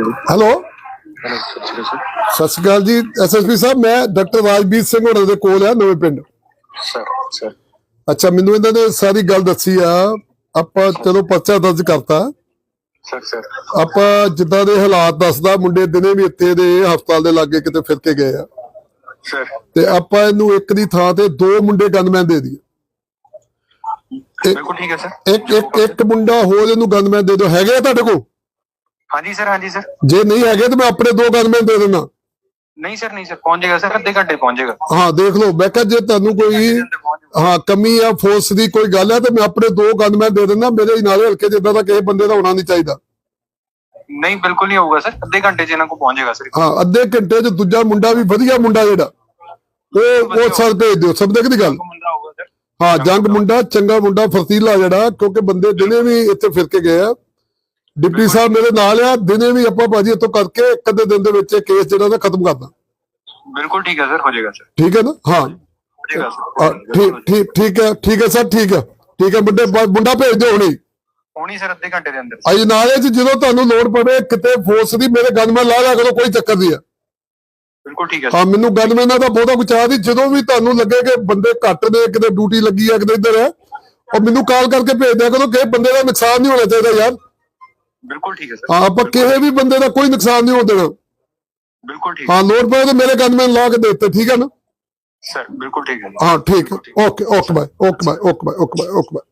Hello? ਸਤਿ ਸ਼੍ਰੀ ਅਕਾਲ ਜੀ SSP ਸਾਹਿਬ ਮੈਂ ਡਾਕਟਰ ਰਾਜਬੀਰ ਸਿੰਘ ਹੋਣਾ ਦੇ ਕੋਲ ਆ ਨਵੇਂ ਪਿੰਡ। Sir sir. ਅੱਛਾ ਮੈਨੂੰ ਇਹਨਾਂ ਨੇ ਸਾਰੀ ਗੱਲ ਦੱਸੀ ਆ। ਆਪਾਂ ਚਲੋ ਪਰਚਾ ਦਰਜ ਕਰਤਾ। Sir sir. ਆਪਾਂ ਜਿੱਦਾਂ ਦੇ ਹਾਲਾਤ ਦੱਸਦਾ ਮੁੰਡੇ ਦਿਨੇ ਵੀ ਇੱਥੇ ਦੇ ਹਸਪਤਾਲ ਦੇ ਲਾਗੇ ਕਿਤੇ ਫਿਰ ਕੇ ਗਏ ਆ। ਸਰ। ਤੇ ਆਪਾਂ ਇਹਨੂੰ ਇੱਕ ਦੀ ਥਾਂ ਤੇ ਦੋ ਮੁੰਡੇ ਗਨਮੈਨ ਦੇ ਦਈਏ। ਬਿਲਕੁਲ ਠੀਕ ਹੈ ਸਰ। ਇੱਕ ਇੱਕ ਇੱਕ ਮੁੰਡਾ ਹੋਰ ਇਹਨੂੰ ਗਨਮੈਨ ਦੇ ਦਿਓ। ਹੈਗੇ ਆ ਤੁਹਾਡੇ ਕੋਲ? ਹਾਂਜੀ ਸਰ ਹਾਂਜੀ ਸਰ। ਜੇ ਨਹੀਂ ਹੈਗੇ ਤੇ ਮੈਂ ਆਪਣੇ ਦੋ ਗਨਮੈਨ ਦੇ ਦਿੰਦਾ। ਨਹੀਂ ਸਰ ਨਹੀਂ ਸਰ ਪਹੁੰਚ ਜਾਏਗਾ ਸਰ ਅੱਧੇ ਘੰਟੇ ਪਹੁੰਚ ਜਾਏਗਾ ਹਾਂ ਦੇਖ ਲਓ ਮੈਂ ਕਿਹਾ ਜੇ ਤੁਹਾਨੂੰ ਕੋਈ। ਹਾਂ ਕਮੀ ਆ ਫੋਰਸ ਦੀ ਕੋਈ ਗੱਲ ਹੈ ਤੇ ਮੈਂ ਆਪਣੇ ਦੋ ਗਨਮੈਨ ਦੇ ਦਿੰਦਾ ਮੇਰੇ ਨਾਲੇ ਹਲਕੇ ਜਿੱਦਾਂ ਦਾ ਕਿਸੇ ਬੰਦੇ ਦਾ ਹੋਣਾ ਨਹੀਂ ਚਾਹੀਦਾ। ਨਹੀਂ ਬਿਲਕੁਲ ਨਹੀਂ ਹੋਊਗਾ ਸਰ ਅੱਧੇ ਘੰਟੇ ਚ ਇਹਨਾਂ ਕੋ ਪਹੁੰਚ ਜਾਏਗਾ ਸਰ। ਹਾਂ ਅੱਧੇ ਘੰਟੇ 'ਚ ਦੂਜਾ ਮੁੰਡਾ ਵੀ ਵਧੀਆ ਮੁੰਡਾ ਜਿਹੜਾ ਉਹ ਉਹ ਸਰ ਭੇਜ ਦਿਓ ਸਭ ਦੇਖ ਦੀ ਗੱਲ। ਹਾਂ ਜੰਗ ਮੁੰਡਾ ਚੰਗਾ ਮੁੰਡਾ ਫਰਤੀਲਾ ਜਿਹੜਾ ਕਿਉਂਕਿ ਬੰਦੇ ਦਿਨੇ ਵੀ ਇੱਥੇ ਫਿਰ ਕੇ ਗਏ ਆ। ਡਿਪਟੀ ਸਾਹਿਬ ਮੇਰੇ ਨਾਲ ਆ ਦਿਨੇ ਵੀ ਆਪਾਂ ਭਾਜੀ ਇੱਥੋਂ ਕਰਕੇ ਇੱਕ ਅੱਧੇ ਦਿਨ ਦੇ ਵਿੱਚ ਇਹ ਕੇਸ ਜਿਹੜਾ ਨਾ ਖਤਮ ਕਰਦਾ। ਬਿਲਕੁਲ ਠੀਕ ਹੈ ਸਰ ਹੋ ਜਾਏਗਾ ਸਰ। ਠੀਕ ਹੈ ਨਾ? ਹਾਂ। ਹੋ ਜਾਏਗਾ ਸਰ ਠੀਕ ਠੀਕ ਠੀਕ ਹੈ ਠੀਕ ਹੈ ਸਰ ਠੀਕ ਹੈ। ਠੀਕ ਹੈ ਮੁੰਡੇ ਮੁੰਡਾ ਭੇਜ ਦਿਓ ਹੁਣੇ। ਹੋਣੀ ਸਰ ਅੱਧੇ ਘੰਟੇ ਦੇ ਅੰਦਰ। ਅਜ ਨਾਲੇ 'ਚ ਜਦੋਂ ਤੁਹਾਨੂੰ ਲੋੜ ਪਵੇ ਕਿਤੇ ਫੋਰਸ ਦੀ ਮੇਰੇ ਗਨਮੈਨ ਲਾ ਲਿਆ ਕਰੋ ਕੋਈ ਚੱਕਰ ਨਹੀਂ ਆ ਬਿਲਕੁਲ ਠੀਕ ਹੈ ਹਾਂ ਮੈਨੂੰ ਗਨਮੈਨਾਂ ਦਾ ਬਹੁਤਾ ਚਾਹ ਨਹੀਂ। ਜਦੋਂ ਵੀ ਤੁਹਾਨੂੰ ਲੱਗੇ ਕਿ ਬੰਦੇ ਘੱਟ ਨੇ ਕਿਤੇ ਡਿਊਟੀ ਲੱਗੀ ਆ ਕਿਤੇ ਇੱਧਰ ਹੈ ਉਹ ਮੈਨੂੰ ਕਾਲ ਕਰਕੇ ਭੇਜ ਦਿਆ ਕਰੋ ਕਿ ਬੰਦੇ ਦਾ ਨੁਕਸਾਨ ਨਹੀਂ ਹੋਣਾ ਚਾਹੀਦਾ ਯਾਰ। ਬਿਲਕੁਲ ਠੀਕ ਹੈ ਸਰ। ਹਾਂ ਆਪਾਂ ਕਿਸੇ ਵੀ ਬੰਦੇ ਦਾ ਕੋਈ ਨੁਕਸਾਨ ਨਹੀਂ ਹੋਣ ਦੇਣਾ। ਬਿਲਕੁਲ ਠੀਕ ਹਾਂ। ਲੋੜ ਪਏ ਤਾਂ ਮੇਰੇ ਗਨਮੈਨ ਲਾ ਕੇ ਦੇ ਦਿੱਤੇ ਠੀਕ ਹੈ ਨਾ? ਸਰ ਬਿਲਕੁਲ ਠੀਕ ਹੈ ਹਾਂ ਠੀਕ ਹੈ। Okay okay bye okay bye okay bye okay bye okay bye.